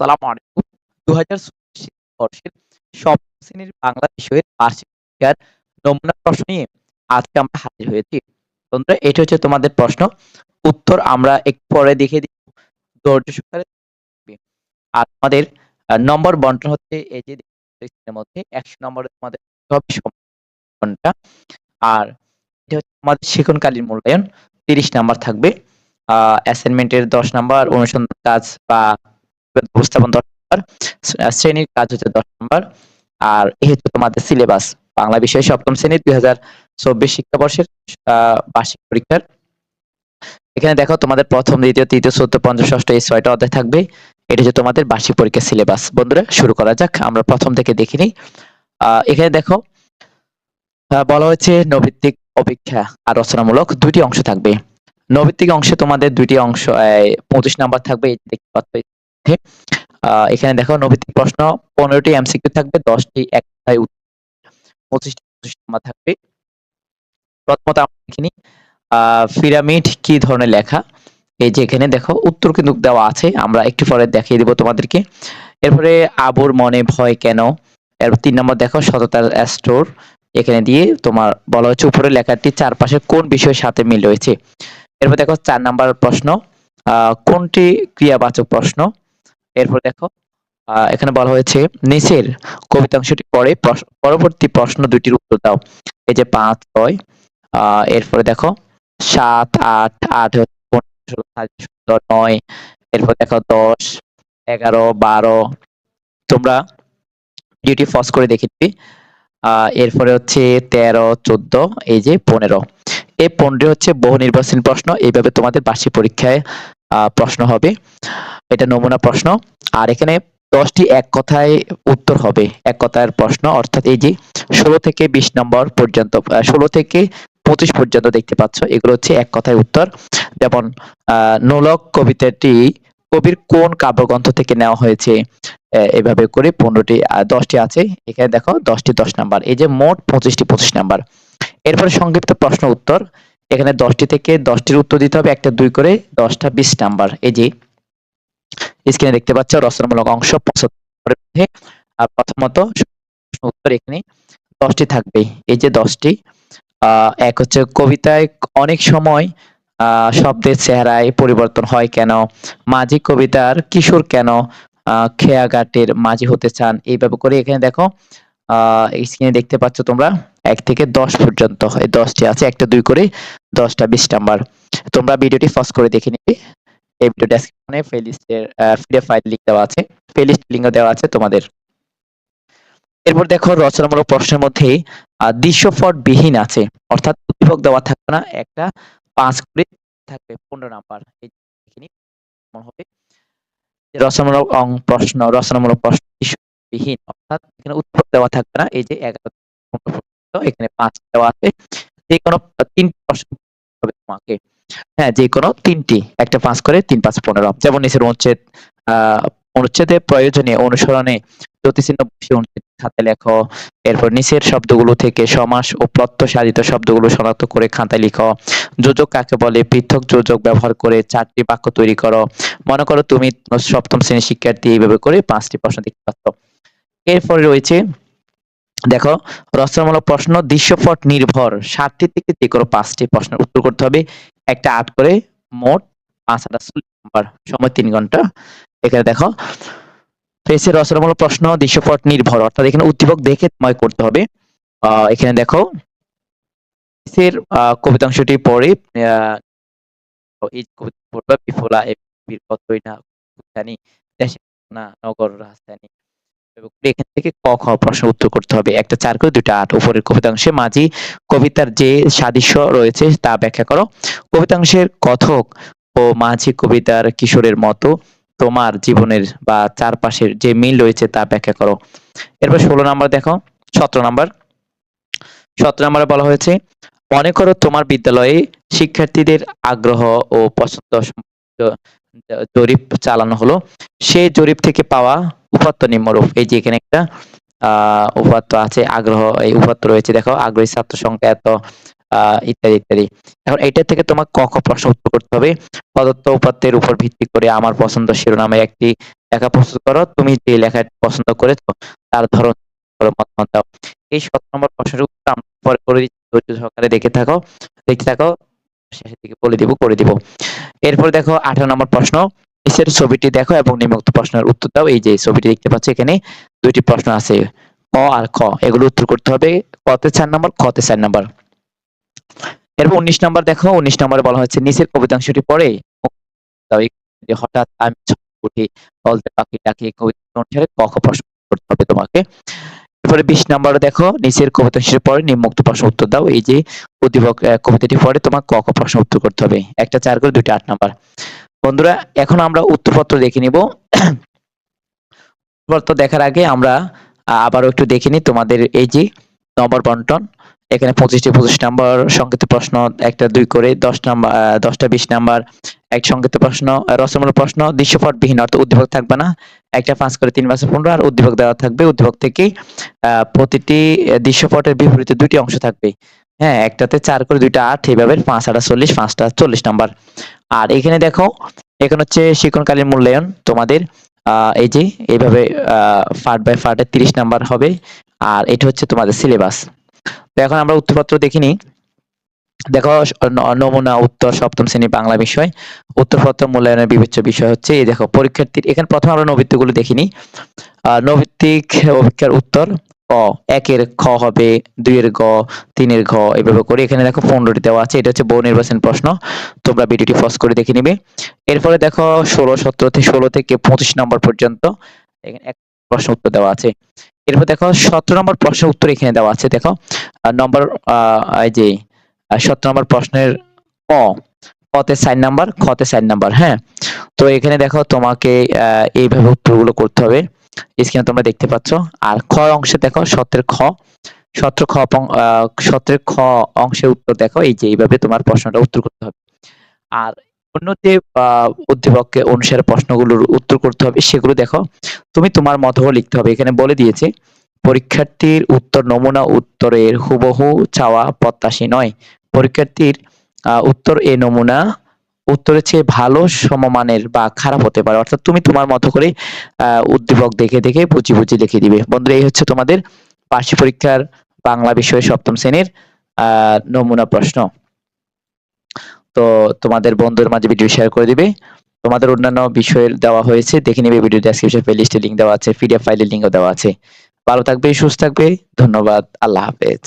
আসসালামু আলাইকুম। ২০২৪ শিক্ষাবর্ষের সপ্তম শ্রেণির বাংলা বিষয়ের বার্ষিক নমুনা প্রশ্ন নিয়ে আজকে আমরা হাজির হয়েছি। বন্ধুরা এটা হচ্ছে তোমাদের প্রশ্ন। উত্তর আমরা একটু পরে দিব। ধৈর্য সহকারে আর নম্বর বন্টন হচ্ছে এই যে মধ্যে ১০০ নম্বরে তোমাদের হবে ঘণ্টা। আর এটা হচ্ছে তোমাদের শিক্ষণকালীন মূল্যায়ন ৩০ নাম্বার থাকবে। অ্যাসাইনমেন্টের ১০ নাম্বার, অনুসন্ধান কাজ বা উপস্থাপন ১০ নাম্বার, শ্রেণির কাজ হচ্ছে ১০ নাম্বার। আর এই হচ্ছে তোমাদের সিলেবাস। বাংলা বিষয় সপ্তম শ্রেণির ২০২৪ শিক্ষাবর্ষের বার্ষিক পরীক্ষার। এখানে দেখো তোমাদের প্রথম, দ্বিতীয়, তৃতীয়, চতুর্থ, পঞ্চম, ষষ্ঠ এই ৬ টা অধ্যায় থাকবে। এটা হচ্ছে তোমাদের বার্ষিক পরীক্ষার সিলেবাস। বন্ধুরা শুরু করা যাক। আমরা প্রথম থেকে দেখে নিই। এখানে দেখো বলা হয়েছে নৈর্ব্যক্তিক অপেক্ষা আর রচনামূলক ২ টি অংশ থাকবে। নৈর্ব্যক্তিক অংশে তোমাদের ২ টি অংশ ২৫ নাম্বার থাকবে দেখতে পাচ্ছ আ এখানে দেখো নৈর্ব্যক্তিক প্রশ্ন ১৫ টি এমসিকিউ থাকবে, ১০ টি এক কথায় উত্তর ২৫ টি ২৫ নাম্বার থাকবে। প্রথমত আমরা দেখে নিই আ পিরামিড কি ধরনের লেখা? এই যে এখানে দেখো উত্তর কিন্তু দেওয়া আছে। আমরা একটু পরে দেখিয়ে দিব তোমাদেরকে। এরপরে আবুর মনে ভয় কেন? এরপর তিন নম্বর দেখো সততার স্টোর। এখানে দিয়ে তোমার বলা হচ্ছে উপরের লেখাটির চারপাশে কোন বিষয়ের সাথে মিল রয়েছে? এরপর দেখো চার নাম্বার প্রশ্ন আ কোনটি ক্রিয়াবাচক প্রশ্ন? এরপর দেখো এখানে বলা হয়েছে নিচের কবিতাংশটি প্রশ পরবর্তী প্রশ্ন ২ টির উত্তর দাও। এই যে ৫, ৬ আ এরপরে দেখো ৭, ৮, ৮ হচ্ছে ১৫, ৯ এরপর দেখো ১০, ১১, ১২ তোমরা ভিডিওটি পজ করে দেখে নিবে। এরপরে হচ্ছে ১৩, ১৪ এই যে ১৫ এই ১৫ হচ্ছে বহু নির্বাচনী প্রশ্ন। এইভাবে তোমাদের বার্ষিক পরীক্ষায় প্রশ্ন হবে। এটা নমুনা প্রশ্ন। আর এখানে ১০ টি এক কথায় উত্তর হবে। এক কথায়ের প্রশ্ন, অর্থাৎ এই যে ১৬ থেকে ২০ নম্বর পর্যন্ত ১৬ থেকে ২৫ পর্যন্ত দেখতে পাচ্ছ। এগুলো হচ্ছে এক কথায় উত্তর। যেমন নোলক কবিতাটি কবির কোন কাব্যগ্রন্থ থেকে নেওয়া হয়েছে? এভাবে করে ১৫ টি আ ১০ টি আছে। এখানে দেখো ১০ টি ১০ নাম্বার। এই যে মোট ২৫ টি ২৫ নাম্বার। এরপরে সংক্ষিপ্ত প্রশ্ন উত্তর। এখানে দশটি থেকে দশটির উত্তর দিতে হবে। একটা, দুই করে দশটা, বিশ নাম্বার। এই যে স্ক্রিনে দেখতে পাচ্ছ, রচনামূলক অংশ ৭৫ আর প্রথমত উত্তর এখানে ১০ টি থাকবে। এই যে ১০ টি আ, এক হচ্ছে কবিতায় অনেক সময়, আ, শব্দের চেহারায় পরিবর্তন হয় কেন? মাঝি কবিতার কিশোর কেন আ, খেয়াঘাটের মাঝি হতে চান? এইভাবে করে এখানে দেখো, আ স্ক্রিনে দেখতে পাচ্ছ তোমরা ১ থেকে ১০ পর্যন্ত এই ১০ টি আছে। একটা ২ করে ১০ টা ২০ নাম্বার। তোমরা ভিডিওটি পজ করে দেখে নিবে। এই ভিডিও ডেসক্রিপশনে প্লেলিস্টের পিডিএফ ফাইল লিংক দেওয়া আছে। প্লেলিস্ট লিংকও দেওয়া আছে তোমাদের। এরপর দেখো, রচনামূলক প্রশ্নের মধ্যে দৃশ্যপট বিহীন আছে। অর্থাৎ উদ্দীপক দেওয়া থাকবে না। একটা ৫ করে থাকবে ১৫ নাম্বার। হবে। রচনামূলক প্রশ্ন রচনামূলক প্রশ্ন দৃশ্যবিহীন অর্থাৎ এখানে উদ্দীপক দেওয়া থাকবে না। এই যে ১১ পর্যন্ত এখানে ৫ দেওয়া আছে। যেকোনো ৩ টি প্রশ্ন হবে তোমাকে। হ্যাঁ, যেকোনো ৩ টি। একটা ৫ করে ৩, ৫, ১৫ যেমন নিচের অনুচ্ছেদ আ অনুচ্ছেদের প্রয়োজনে অনুসরণে প্রতিচিহ্ন বসিয়ে অনুচ্ছেদ খাতায় লেখো। এরপর নিচের শব্দগুলো থেকে সমাস ও প্রত্যয় সাধিত শব্দগুলো শনাক্ত করে খাতায় লিখো। যোজক কাকে বলে? পৃথক যোজক ব্যবহার করে চারটি বাক্য তৈরি করো। মনে করো তুমি সপ্তম শ্রেণির শিক্ষার্থী এইভাবে করে পাঁচটি প্রশ্ন দেখতে পাচ্ছ। এরপরে রয়েছে দেখো রচনামূলক প্রশ্ন, দৃশ্যপট নির্ভর ৭ টি থেকে যেকোনো ৫ টি প্রশ্নের উত্তর করতে হবে। একটা ৮ করে, মোট ৫ ৮ ৪০ নাম্বার। সময় ৩ ঘণ্টা। এখানে দেখো পেজের রচনামূলক প্রশ্ন, দৃশ্যপট নির্ভর, অর্থাৎ এখানে উদ্দীপক দেখে তোমায় করতে হবে। আ, এখানে দেখো আ, কবিতাংশটি পড়ে, আ এই কবিতা পড়বা বিফলা জানি না, নগর, রাজধানী। এখান থেকে ক, খ প্রশ্নের উত্তর করতে হবে। একটা ৪ করে ২ টা ৮ উপরের কবিতাংশে মাঝি কবিতার যে সাদৃশ্য রয়েছে তা ব্যাখ্যা করো। কবিতাংশের কথক ও মাঝি কবিতার কিশোরের মতো তোমার জীবনের বা চারপাশের যে মিল রয়েছে তা ব্যাখ্যা করো। এরপর ১৬ নাম্বার দেখো ১৭ নাম্বার ১৭ নাম্বারে বলা হয়েছে মনে করো তোমার বিদ্যালয়ে শিক্ষার্থীদের আগ্রহ ও পছন্দ জরিপ চালানো হলো। সেই জরিপ থেকে পাওয়া উপাত্ত নিম্নরূপ। এই যে এখানে একটা আ উপাত্ত আছে আগ্রহ এই উপাত্ত রয়েছে দেখো আগ্রহী ছাত্র সংখ্যা এত ইত্যাদি, ইত্যাদি। এখন এইটা থেকে তোমার ক, খ প্রশ্ন উত্তর করতে হবে। প্রদত্ত উপাত্তের উপর ভিত্তি করে আমার পছন্দ শিরোনামে একটি লেখা প্রস্তুত করো তুমি যে লেখাটা পছন্দ করেছ তার ধরন মতামত দাও এই সতেরো নম্বর প্রশ্নের উত্তর আমরা পরে করে দিচ্ছি ধৈর্য সহকারে দেখে থাকো দেখতে থাকো শেষের দিকে বলে দিব, করে দিব। এরপর দেখো, আঠারো নম্বর প্রশ্ন। নিচের ছবিটি দেখো এবং নিম্নোক্ত প্রশ্নের উত্তর দাও। এই যে ছবিটি দেখতে পাচ্ছ এখানে, দুইটি প্রশ্ন আছে। ক আর খ, এগুলো উত্তর করতে হবে কতে চার নম্বর, খতে চার নম্বর। এরপর উনিশ নম্বর দেখো, উনিশ নম্বরে বলা হচ্ছে নিচের কবিতাংশটি পড়ে হঠাৎ আমি উঠি, বলতে পাখি ডাকি কবিতা অনুসারে ক খ প্রশ্ন করতে হবে তোমাকে। এরপরে বিশ নাম্বার দেখো, নিচের কবিতা শেষের পরে নিম্নোক্ত প্রশ্ন উত্তর দাও। এই যে উদ্দীপক কবিতাটি পরে তোমার ক ক প্রশ্ন উত্তর করতে হবে? একটা চার করে, দুইটা আট নাম্বার। বন্ধুরা, এখন আমরা উত্তরপত্র দেখে নিব। উত্তরপত্র দেখার আগে আমরা আবারও একটু দেখে নিই তোমাদের এই যে নম্বর বন্টন। এখানে পঁচিশটি পঁচিশ নাম্বার সংক্ষিপ্ত প্রশ্ন একটা দুই করে দশ নাম্বার দশটা বিশ নাম্বার এক সংক্ষিপ্ত প্রশ্ন আহ, রচনামূলক প্রশ্ন দৃশ্যপটবিহীন অর্থাৎ উদ্দীপক থাকবে না। একটা পাঁচ করে তিন মাসে পনেরো আর উদ্দীপক দেওয়া থাকবে উদ্দীপক থেকে প্রতিটি দৃশ্যপটের বিপরীতে দুইটি অংশ থাকবে। হ্যাঁ একটাতে চার করে দুইটা আট এইভাবে পাঁচ আটা চল্লিশ পাঁচটা চল্লিশ নাম্বার। আর এখানে দেখো এখানে হচ্ছে শিক্ষণকালীন মূল্যায়ন তোমাদের আহ, এই যে এইভাবে আহ ফার্ট বাই ফার্টে তিরিশ নাম্বার হবে আর এটা হচ্ছে তোমাদের সিলেবাস তো এখন আমরা উত্তরপত্র দেখিনি। দেখো নমুনা, উত্তর, সপ্তম শ্রেণি বাংলা বিষয়। উত্তরপত্র মূল্যায়নের বিবেচ্য বিষয় হচ্ছে, এই দেখো, পরীক্ষার্থীর, এখানে প্রথম আমরা নৈবিত্তিকগুলো দেখিনি। নৈবিত্তিক অভিজ্ঞার উত্তর অ। একের খ হবে, দুইয়ের গ, তিনের ঘ, এভাবে করে। এখানে দেখো পনেরোটি দেওয়া আছে, এটা হচ্ছে বহু নির্বাচন প্রশ্ন। তোমরা ভিডিওটি পজ করে দেখে নিবে। এরপরে দেখো, ষোলো, সতেরো থেকে, ষোলো থেকে পঁচিশ নম্বর পর্যন্ত এক প্রশ্ন উত্তর দেওয়া আছে। এরপর দেখো, সতেরো নম্বর প্রশ্নের উত্তর এখানে দেওয়া আছে। দেখো নম্বর যে সতেরো নম্বর প্রশ্নের ক কতে চার নাম্বার, খতে চার নাম্বার হ্যাঁ? তো এখানে দেখো, তোমাকে এইভাবে উত্তরগুলো করতে হবে। স্ক্রিনে তোমরা দেখতে পাচ্ছ। আর খ অংশে দেখো, সতের খ, সতেরো খ সতেরো খ অংশের উত্তর দেখো, এই যে, এইভাবে তোমার প্রশ্নটা উত্তর করতে হবে। আর অন্য যে উদ্দীপকে অনুসারে প্রশ্নগুলোর উত্তর করতে হবে, সেগুলো দেখো। তুমি তোমার মতো লিখতে হবে। এখানে বলে দিয়েছে, পরীক্ষার্থীর উত্তর নমুনা উত্তরের হুবহু চাওয়া প্রত্যাশী নয়। পরীক্ষার্থীর উত্তর এ নমুনা উত্তরের চেয়ে ভালো সমমানের বা খারাপ হতে পারে। অর্থাৎ তুমি তোমার মতো করে উদ্দীপক দেখে দেখে বুঝি বুঝি লিখে দিবে। বন্ধুরা, এই হচ্ছে তোমাদের বার্ষিক পরীক্ষার বাংলা বিষয়ে সপ্তম শ্রেণির নমুনা প্রশ্ন। তো তোমাদের বন্ধুর মাঝে ভিডিও শেয়ার করে দিবে। তোমাদের অন্যান্য বিষয়ের দেওয়া হয়েছে, দেখে নিবে ভিডিও ডেসক্রিপশন প্লেলিস্টে লিংক দেওয়া আছে পিডিএফ ফাইলের লিংকও দেওয়া আছে। ভালো থাকবে, সুস্থ থাকবে, ধন্যবাদ, আল্লাহ হাফেজ।